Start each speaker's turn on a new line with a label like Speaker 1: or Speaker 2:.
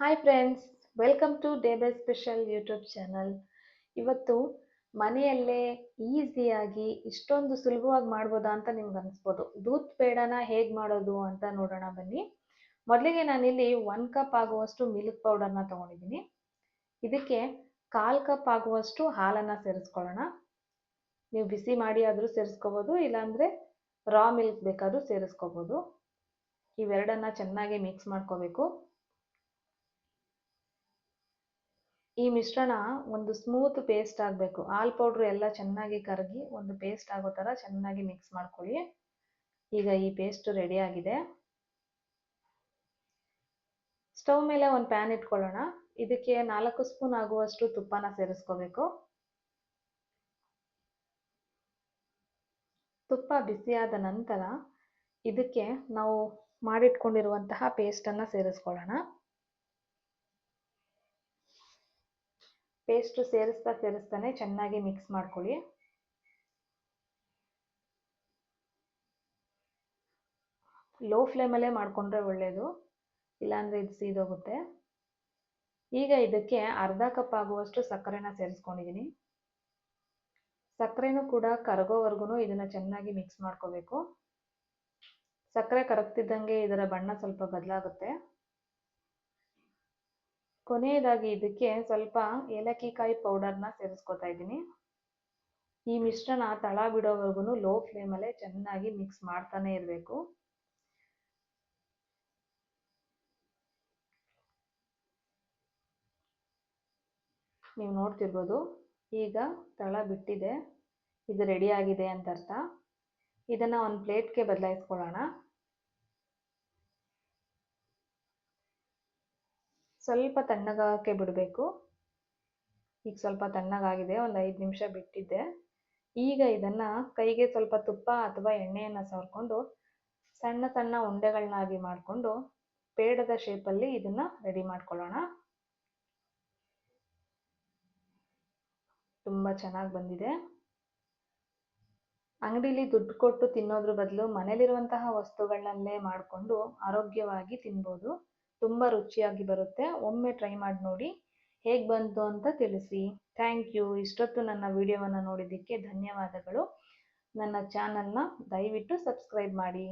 Speaker 1: Hi friends welcome to day by special YouTube channel ಇವತ್ತು ಮನೆಯಲ್ಲೇ ಈಸಿಯಾಗಿ ಇಷ್ಟೊಂದು ಸುಲಭವಾಗಿ ಮಾಡ್ಬೋದಾ ಅಂತ ನಿಮ್ಗೆ ಅನಿಸ್ಬೋದು. ದೂತ್ ಪೇಡನ ಹೇಗೆ ಮಾಡೋದು ಅಂತ ನೋಡೋಣ ಬನ್ನಿ. ಮೊದಲಿಗೆ ನಾನಿಲ್ಲಿ ಒನ್ ಕಪ್ ಆಗುವಷ್ಟು ಮಿಲ್ಕ್ ಪೌಡರ್ನ ತೊಗೊಂಡಿದ್ದೀನಿ. ಇದಕ್ಕೆ ಕಾಲು ಕಪ್ ಆಗುವಷ್ಟು ಹಾಲನ್ನು ಸೇರಿಸ್ಕೊಳ್ಳೋಣ. ನೀವು ಬಿಸಿ ಮಾಡಿ ಆದರೂ ಸೇರಿಸ್ಕೋಬೋದು, ಇಲ್ಲಾಂದರೆ ರಾ ಮಿಲ್ಕ್ ಬೇಕಾದರೂ ಸೇರಿಸ್ಕೋಬೋದು. ಇವೆರಡನ್ನ ಚೆನ್ನಾಗಿ ಮಿಕ್ಸ್ ಮಾಡ್ಕೋಬೇಕು. ಈ ಮಿಶ್ರಣ ಒಂದು ಸ್ಮೂತ್ ಪೇಸ್ಟ್ ಆಗಬೇಕು. ಹಾಲ್ ಪೌಡ್ರ್ ಎಲ್ಲ ಚೆನ್ನಾಗಿ ಕರಗಿ ಒಂದು ಪೇಸ್ಟ್ ಆಗೋ ಥರ ಚೆನ್ನಾಗಿ ಮಿಕ್ಸ್ ಮಾಡ್ಕೊಳ್ಳಿ. ಈಗ ಈ ಪೇಸ್ಟ್ ರೆಡಿ ಆಗಿದೆ. ಸ್ಟವ್ ಮೇಲೆ ಒಂದು ಪ್ಯಾನ್ ಇಟ್ಕೊಳ್ಳೋಣ. ಇದಕ್ಕೆ ನಾಲ್ಕು ಸ್ಪೂನ್ ಆಗುವಷ್ಟು ತುಪ್ಪನ ಸೇರಿಸ್ಕೋಬೇಕು. ತುಪ್ಪ ಬಿಸಿಯಾದ ನಂತರ ಇದಕ್ಕೆ ನಾವು ಮಾಡಿಟ್ಕೊಂಡಿರುವಂತಹ ಪೇಸ್ಟನ್ನು ಸೇರಿಸ್ಕೊಳ್ಳೋಣ. ಪೇಸ್ಟು ಸೇರಿಸ್ತಾ ಸೇರಿಸ್ತಾನೆ ಚೆನ್ನಾಗಿ ಮಿಕ್ಸ್ ಮಾಡ್ಕೊಳ್ಳಿ. ಲೋ ಫ್ಲೇಮಲ್ಲೇ ಮಾಡಿಕೊಂಡ್ರೆ ಒಳ್ಳೆಯದು ಇಲ್ಲಾಂದರೆ ಇದು ಸೀದೋಗುತ್ತೆ. ಈಗ ಇದಕ್ಕೆ ಅರ್ಧ ಕಪ್ ಆಗುವಷ್ಟು ಸಕ್ಕರೆನ ಸೇರಿಸ್ಕೊಂಡಿದ್ದೀನಿ. ಸಕ್ಕರೆನೂ ಕೂಡ ಕರಗೋವರೆಗೂ ಇದನ್ನು ಚೆನ್ನಾಗಿ ಮಿಕ್ಸ್ ಮಾಡ್ಕೋಬೇಕು. ಸಕ್ಕರೆ ಕರಗ್ತಿದ್ದಂಗೆ ಇದರ ಬಣ್ಣ ಸ್ವಲ್ಪ ಬದಲಾಗುತ್ತೆ. ಕೊನೆಯದಾಗಿ ಇದಕ್ಕೆ ಸ್ವಲ್ಪ ಏಲಕ್ಕಿ ಕಾಯಿ ಪೌಡರ್ನ ಸೇರಿಸ್ಕೊತಾ ಇದ್ದೀನಿ. ಈ ಮಿಶ್ರಣ ತಳ ಬಿಡೋವರೆಗೂ ಲೋ ಫ್ಲೇಮಲ್ಲೇ ಚೆನ್ನಾಗಿ ಮಿಕ್ಸ್ ಮಾಡ್ತಾನೆ ಇರಬೇಕು. ನೀವು ನೋಡ್ತಿರ್ಬೋದು, ಈಗ ತಳ ಬಿಟ್ಟಿದೆ, ಇದು ರೆಡಿ ಆಗಿದೆ ಅಂತ ಅರ್ಥ. ಇದನ್ನು ಒಂದು ಪ್ಲೇಟ್ಗೆ ಬದಲಾಯಿಸ್ಕೊಳ್ಳೋಣ. ಸ್ವಲ್ಪ ತಣ್ಣಗಾಗಕ್ಕೆ ಬಿಡಬೇಕು. ಈಗ ಸ್ವಲ್ಪ ತಣ್ಣಗಾಗಿದೆ, ಒಂದು ಐದು ನಿಮಿಷ ಬಿಟ್ಟಿದ್ದೆ. ಈಗ ಇದನ್ನು ಕೈಗೆ ಸ್ವಲ್ಪ ತುಪ್ಪ ಅಥವಾ ಎಣ್ಣೆಯನ್ನು ಸವರ್ಕೊಂಡು ಸಣ್ಣ ಸಣ್ಣ ಉಂಡೆಗಳನ್ನಾಗಿ ಮಾಡಿಕೊಂಡು ಪೇಡದ ಶೇಪಲ್ಲಿ ಇದನ್ನು ರೆಡಿ ಮಾಡ್ಕೊಳ್ಳೋಣ. ತುಂಬ ಚೆನ್ನಾಗಿ ಬಂದಿದೆ. ಅಂಗಡಿಲಿ ದುಡ್ಡು ಕೊಟ್ಟು ತಿನ್ನೋದ್ರ ಬದಲು ಮನೇಲಿರುವಂತಹ ವಸ್ತುಗಳನ್ನಲ್ಲೇ ಮಾಡಿಕೊಂಡು ಆರೋಗ್ಯವಾಗಿ ತಿನ್ಬೋದು. ತುಂಬ ರುಚಿಯಾಗಿ ಬರುತ್ತೆ. ಒಮ್ಮೆ ಟ್ರೈ ಮಾಡಿ ನೋಡಿ. ಹೇಗೆ ಬಂತು ಅಂತ ತಿಳಿಸಿ. ಥ್ಯಾಂಕ್ ಯು ಇಷ್ಟೊತ್ತು ನನ್ನ ವಿಡಿಯೋವನ್ನು ನೋಡಿದ್ದಕ್ಕೆ ಧನ್ಯವಾದಗಳು. ನನ್ನ ಚಾನಲ್ನ ದಯವಿಟ್ಟು ಸಬ್ಸ್ಕ್ರೈಬ್ ಮಾಡಿ.